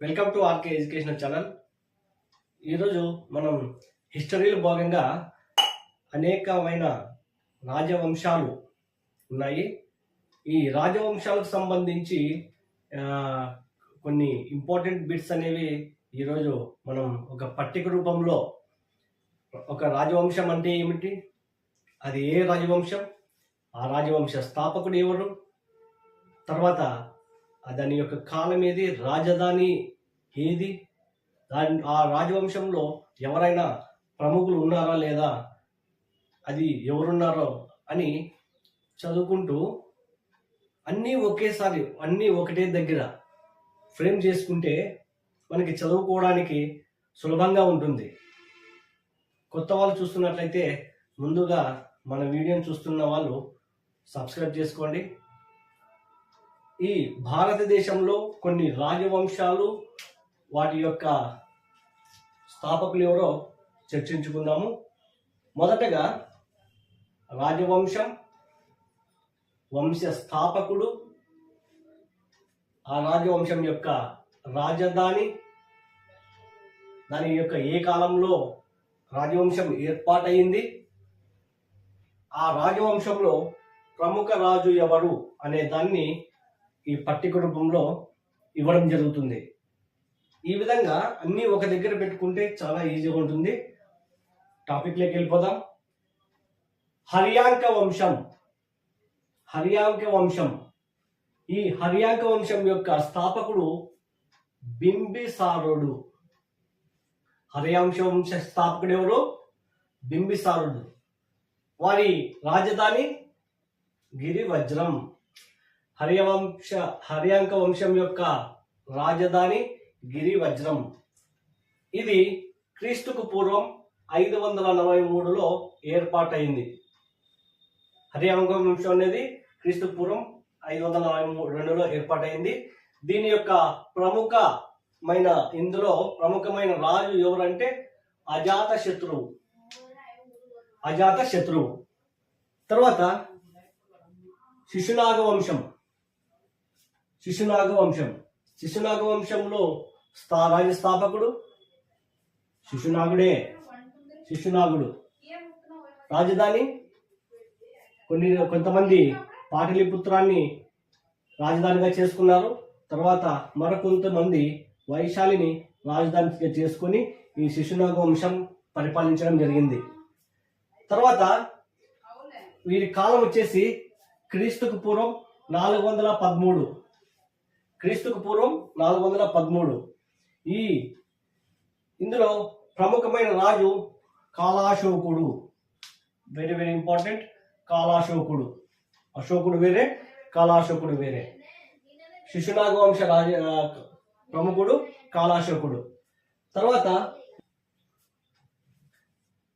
Welcome to RK educational channel. ఈరోజు మనం హిస్టరీలో భాగంగా అనేకమైన రాజవంశాలు ఉన్నాయి. ఈ రాజవంశాలకు సంబంధించి కొన్ని ఇంపార్టెంట్ బిట్స్ అనేవి ఈరోజు మనం ఒక పట్టిక రూపంలో ఒక రాజవంశం అంటే ఏమిటి? అది ఏ రాజవంశం? ఆ రాజవంశ స్థాపకుడు ఎవరు? తర్వాత దాని యొక్క కాలం ఏది? రాజధాని ఏది? దాని ఆ రాజవంశంలో ఎవరైనా ప్రముఖులు ఉన్నారా లేదా? అది ఎవరున్నారో అని చదువుకుంటూ అన్నీ ఒకేసారి అన్నీ ఒకటే దగ్గర ఫ్రేమ్ చేసుకుంటే మనకి చదువుకోవడానికి సులభంగా ఉంటుంది. కొత్త వాళ్ళు చూస్తున్నట్లయితే ముందుగా మన వీడియోని చూస్తున్న వాళ్ళు సబ్స్క్రైబ్ చేసుకోండి. ఈ భారతదేశంలో కొన్ని రాజవంశాలు వాటి యొక్క స్థాపకులు ఎవరో చర్చించుకుందాము. మొదటగా రాజవంశం వంశ స్థాపకుడు ఆ రాజవంశం యొక్క రాజధాని దాని యొక్క ఏ కాలంలో రాజవంశం ఏర్పాటయింది ఆ రాజవంశంలో ప్రముఖ రాజు ఎవరు అనే దాన్ని ఈ పట్టిక రూపంలో ఇవ్వడం జరుగుతుంది. ఈ విధంగా అన్నీ ఒక దగ్గర పెట్టుకుంటే చాలా ఈజీగా ఉంటుంది. టాపిక్లోకి వెళ్ళిపోదాం. హర్యాంక వంశం. హర్యాంక వంశం. ఈ హర్యాంక వంశం యొక్క స్థాపకుడు బింబిసారుడు. హర్యాంశ వంశ స్థాపకుడు ఎవరు? బింబిసారుడు. వారి రాజధాని గిరివజ్రం. హర్యవంశ హర్యాంక వంశం యొక్క రాజధాని గిరివజ్రం. ఇది క్రీస్తుకు పూర్వం ఐదు వందల నలభై మూడులో ఏర్పాటైంది. హరియాంగం వంశం అనేది క్రీస్తు పూర్వం ఐదు వందల నలభై మూడు రెండులో ఏర్పాటైంది. దీని యొక్క ప్రముఖమైన ఇందులో ప్రముఖమైన రాజు ఎవరంటే అజాత శత్రువు అజాత శత్రువు తర్వాత శిశునాగ వంశం శిశునాగ వంశం శిశునాగ వంశంలో స్థా రాజ స్థాపకుడు? శిశునాగుడే. శిశునాగుడు. రాజధాని? కొన్ని కొంతమంది పాటలిపుత్రాన్ని రాజధానిగా చేసుకున్నారు. తర్వాత మరికొంతమంది వైశాలిని రాజధానిగా చేసుకొని ఈ శిశునాగ వంశం పరిపాలించడం జరిగింది. తర్వాత వీరి కాలం వచ్చేసి క్రీస్తుకు పూర్వం నాలుగు వందల పదమూడు. క్రీస్తుకు పూర్వం నాలుగు వందల పదమూడు. ఈ ఇందులో ప్రముఖమైన రాజు కాలాశోకుడు వెరీ వెరీ ఇంపార్టెంట్ కాలాశోకుడు అశోకుడు వేరే కాలాశోకుడు వేరే. శిశునాగవంశ రాజ ప్రముఖుడు కాలాశోకుడు తర్వాత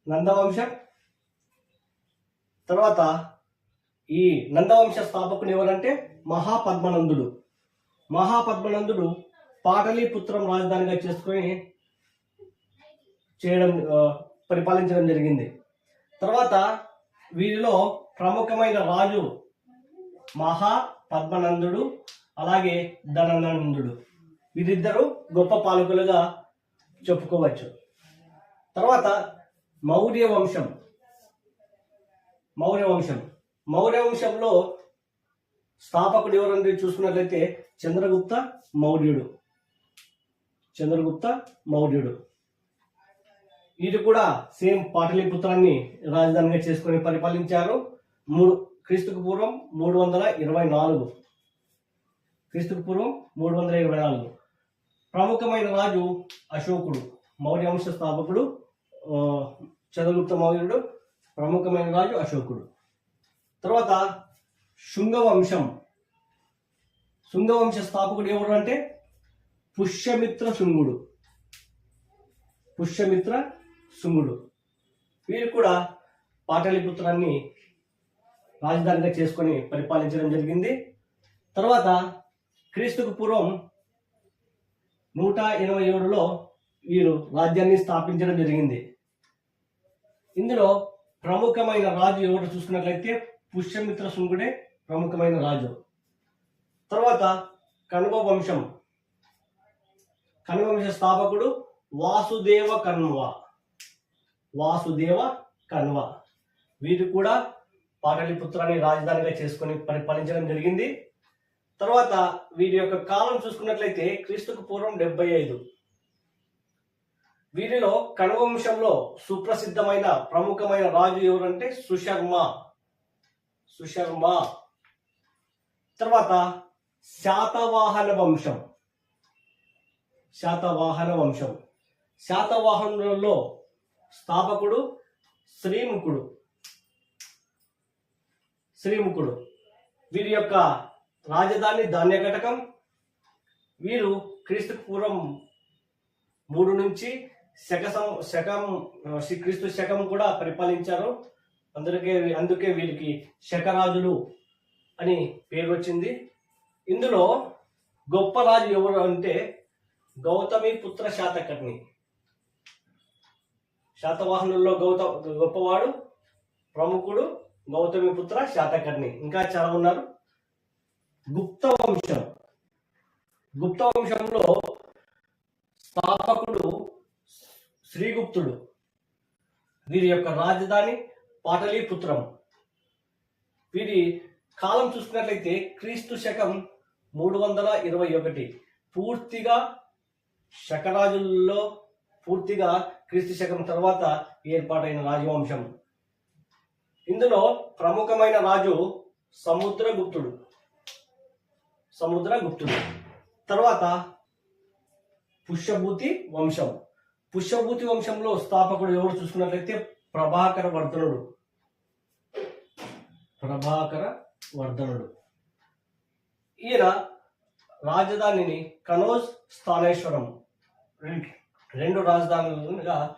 నందవంశ. తర్వాత ఈ నందవంశ స్థాపకుడు ఎవరంటే మహాపద్మనందుడు. మహాపద్మనందుడు పాటలీపుత్రం రాజధానిగా చేసుకొని చేయడం పరిపాలించడం జరిగింది. తర్వాత వీరిలో ప్రముఖమైన రాజు మహా పద్మనందుడు అలాగే ధననందుడు వీరిద్దరూ గొప్ప పాలకులుగా చెప్పుకోవచ్చు. తర్వాత మౌర్య వంశం మౌర్య వంశం మౌర్య వంశంలో స్థాపకుడు ఎవరంటే చూసుకున్నట్లయితే చంద్రగుప్త మౌర్యుడు. చంద్రగుప్త మౌర్యుడు. ఇది కూడా సేమ్ పాటలీపుత్రాన్ని రాజధానిగా చేసుకొని పరిపాలించారు. మూడు క్రీస్తుకు పూర్వం మూడు వందల ఇరవై నాలుగు. క్రీస్తుకు పూర్వం మూడు వందల ఇరవై నాలుగు. ప్రముఖమైన రాజు అశోకుడు మౌర్య వంశ స్థాపకుడు చంద్రగుప్త మౌర్యుడు ప్రముఖమైన రాజు అశోకుడు. తర్వాత శృంగవంశం. శృంగవంశ స్థాపకుడు ఎవరు అంటే? పుష్యమిత్ర శృంగుడు. పుష్యమిత్ర శృంగుడు. వీరు కూడా పాటలిపుత్రాన్ని రాజధానిగా చేసుకొని పరిపాలించడం జరిగింది. తర్వాత క్రీస్తుకు పూర్వం నూట ఎనభై ఏడులో వీరు రాజ్యాన్ని స్థాపించడం జరిగింది. ఇందులో ప్రముఖమైన రాజు ఎవరు చూసుకున్నట్లయితే పుష్యమిత్ర శృంగుడే ప్రముఖమైన రాజు. తర్వాత కణ్వ వంశం. కణవంశ స్థాపకుడు వాసుదేవ కన్వ. వాసుదేవ కణవ వీరు కూడా పాటలిపుత్రాన్ని రాజధానిగా చేసుకొని పరిపాలించడం జరిగింది. తర్వాత వీరి యొక్క కాలం చూసుకున్నట్లయితే క్రీస్తుకు పూర్వం డెబ్బై ఐదు. వీరిలో కణవంశంలో సుప్రసిద్ధమైన ప్రముఖమైన రాజు ఎవరంటే సుశర్మ. సుశర్మ. తర్వాత శాతవాహన వంశం. శాతవాహన వంశం. శాతవాహనులలో స్థాపకుడు శ్రీముఖుడు. శ్రీముఖుడు. వీరి యొక్క రాజధాని ధాన్యఘటకం వీరు క్రీస్తు పూర్వం మూడు నుంచి శక సం- శకం శ్రీ క్రీస్తు శకం కూడా పరిపాలించారు. అందుకే అందుకే వీరికి శకరాజులు అని పేరు వచ్చింది ఇందులో గొప్ప రాజు ఎవరు అంటే గౌతమి పుత్ర శాతకర్ణి. శాతవాహనుల్లో గౌత గొప్పవాడు ప్రముఖుడు గౌతమి పుత్ర శాతకర్ణి. ఇంకా చాలా ఉన్నారు. గుప్త వంశం. గుప్త వంశంలో స్థాపకుడు శ్రీగుప్తుడు. వీరి యొక్క రాజధాని పాటలీపుత్రం. వీరి కాలం చూసుకున్నట్లయితే క్రీస్తు శకం మూడు వందల ఇరవై ఒకటి. పూర్తిగా శకరాజుల్లో పూర్తిగా క్రీస్తు శకం తర్వాత ఏర్పాటైన రాజవంశం. ఇందులో ప్రముఖమైన రాజు సముద్రగుప్తుడు. సముద్రగుప్తుడు. తర్వాత పుష్యభూతి వంశం. పుష్యభూతి వంశంలో స్థాపకుడు ఎవరు చూసుకున్నట్లయితే ప్రభాకర వర్ధనుడు. ప్రభాకర వర్ధనుడు. ఈయన రాజధానిని కనోజ్ స్థానేశ్వరం. రెండు. రాజధానులుగా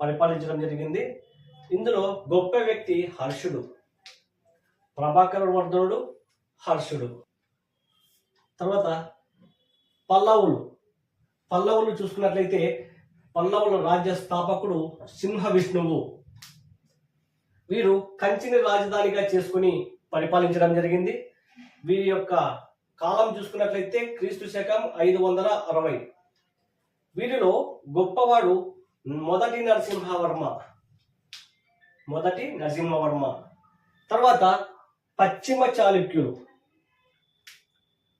పరిపాలించడం జరిగింది. ఇందులో గొప్ప వ్యక్తి హర్షుడు ప్రభాకర వర్ధనుడు హర్షుడు. తర్వాత పల్లవులు. పల్లవులు చూసుకున్నట్లయితే పల్లవుల రాజ్య స్థాపకుడు సింహ విష్ణువు వీరు కంచిని రాజధానిగా చేసుకుని పరిపాలించడం జరిగింది. వీరి యొక్క కాలం చూసుకున్నట్లయితే క్రీస్తు శకం ఐదు వందల అరవై. వీరిలో గొప్పవాడు మొదటి నరసింహవర్మ. మొదటి నరసింహవర్మ. తర్వాత పశ్చిమ చాళుక్యులు.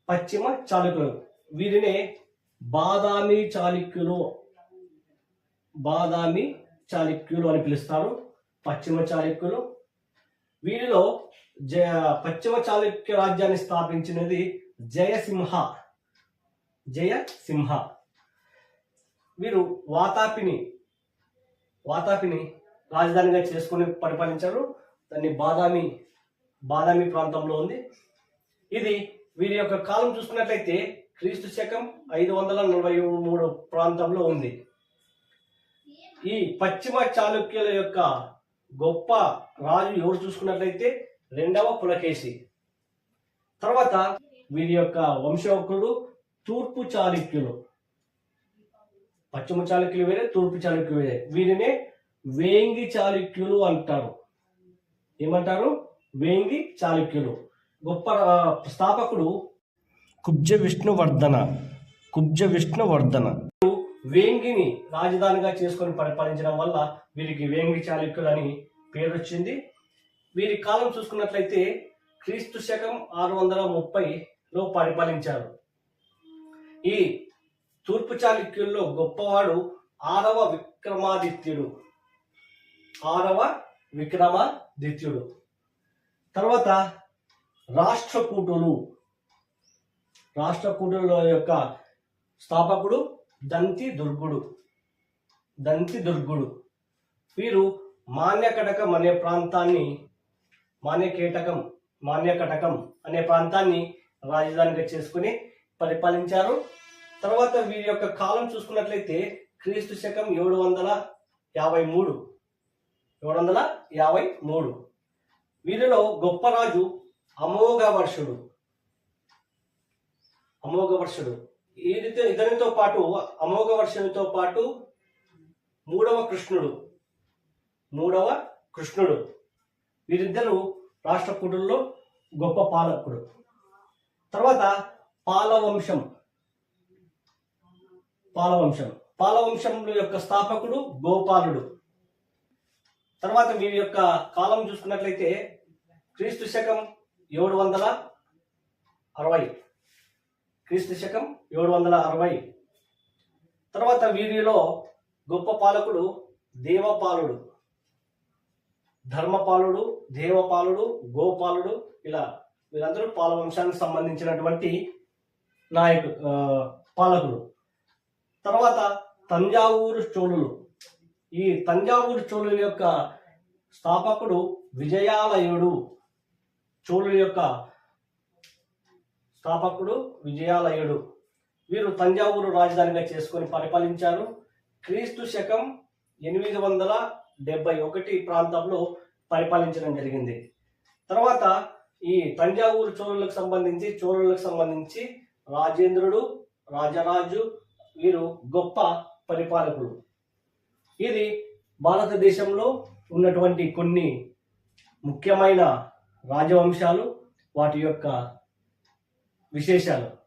పశ్చిమ చాళుక్యులు. వీరినే బాదామి చాళుక్యులు. బాదామి చాళుక్యులు అని పిలుస్తారు. పశ్చిమ చాళుక్యులు వీరిలో జ పశ్చిమ చాళుక్య రాజ్యాన్ని స్థాపించినది జయసింహ. జయసింహ. వీరు వాతాపిని వాతాపిని రాజధానిగా చేసుకుని పరిపాలించారు. దాన్ని బాదామి బాదామి ప్రాంతంలో ఉంది. ఇది వీరి యొక్క కాలం చూసుకున్నట్లయితే క్రీస్తు శకం ఐదు వందల నలభై మూడు ప్రాంతంలో ఉంది. ఈ పశ్చిమ చాళుక్యుల యొక్క గొప్ప రాజు ఎవరు చూసుకున్నట్లయితే రెండవ పులకేశి. తర్వాత వీరి యొక్క వంశవకుడు తూర్పు చాళుక్యులు. పశ్చిమ చాళుక్యులు వేరే తూర్పు చాళుక్యులు వేరే. వీరినే వేంగి చాళుక్యులు అంటారు. ఏమంటారు? వేంగి చాళుక్యులు. గొప్ప స్థాపకుడు కుబ్జ విష్ణువర్ధన కుబ్జ విష్ణువర్ధన వేంగిని రాజధానిగా చేసుకొని పరిపాలించడం వల్ల వీరికి వేంగి చాళుక్యులు అని పేరు వచ్చింది వీరి కాలం చూసుకున్నట్లయితే క్రీస్తు శకం ఆరు వందల ముప్పైలో పరిపాలించారు. ఈ తూర్పు చాళుక్యుల్లో గొప్పవాడు ఆరవ విక్రమాదిత్యుడు. ఆరవ విక్రమాదిత్యుడు. తర్వాత రాష్ట్రకూటులు. రాష్ట్రకూటుల యొక్క స్థాపకుడు దంతి దుర్గుడు దంతి దుర్గుడు వీరు మాన్యకటకం అనే ప్రాంతాన్ని మాన్యకేటకం మాన్యకటకం అనే ప్రాంతాన్ని రాజధానిగా చేసుకుని పరిపాలించారు. తర్వాత వీరి యొక్క కాలం చూసుకున్నట్లయితే క్రీస్తు శకం ఏడు వందల యాభై మూడు. ఏడు వందల యాభై మూడు. వీరిలో గొప్ప రాజు అమోఘవర్షుడు. అమోఘవర్షుడు. అమోఘ ఇతనితో పాటు అమోఘవర్షునితో పాటు మూడవ కృష్ణుడు. మూడవ కృష్ణుడు. వీరిద్దరు రాష్ట్రకూటుల్లో గొప్ప పాలకుడు. తర్వాత పాలవంశం. పాలవంశం. పాలవంశం యొక్క స్థాపకుడు గోపాలుడు. తర్వాత వీరి యొక్క కాలం చూసుకున్నట్లయితే క్రీస్తు శకం ఏడు వందల అరవై. క్రీస్తు శకం ఏడు వందల అరవై. తర్వాత వీరిలో గొప్ప పాలకుడు దేవపాలుడు. ధర్మపాలుడు దేవపాలుడు గోపాలుడు ఇలా వీరందరూ పాలవంశానికి సంబంధించినటువంటి నాయకు పాలకులు. తర్వాత తంజావూరు చోళులు. ఈ తంజావూరు చోళుల యొక్క స్థాపకుడు విజయాలయుడు. చోళుల యొక్క స్థాపకుడు విజయాలయుడు. వీరు తంజావూరు రాజధానిగా చేసుకొని పరిపాలించారు. క్రీస్తు శకం ఎనిమిది వందల డెబ్బై ఒకటి ప్రాంతంలో పరిపాలించడం జరిగింది. తర్వాత ఈ తంజావూరు చోళులకు సంబంధించి చోళులకు సంబంధించి రాజేంద్రుడు రాజరాజు వీరు గొప్ప పరిపాలకులు. ఇది భారతదేశంలో ఉన్నటువంటి కొన్ని ముఖ్యమైన రాజవంశాలు వాటి యొక్క విశేషాలు.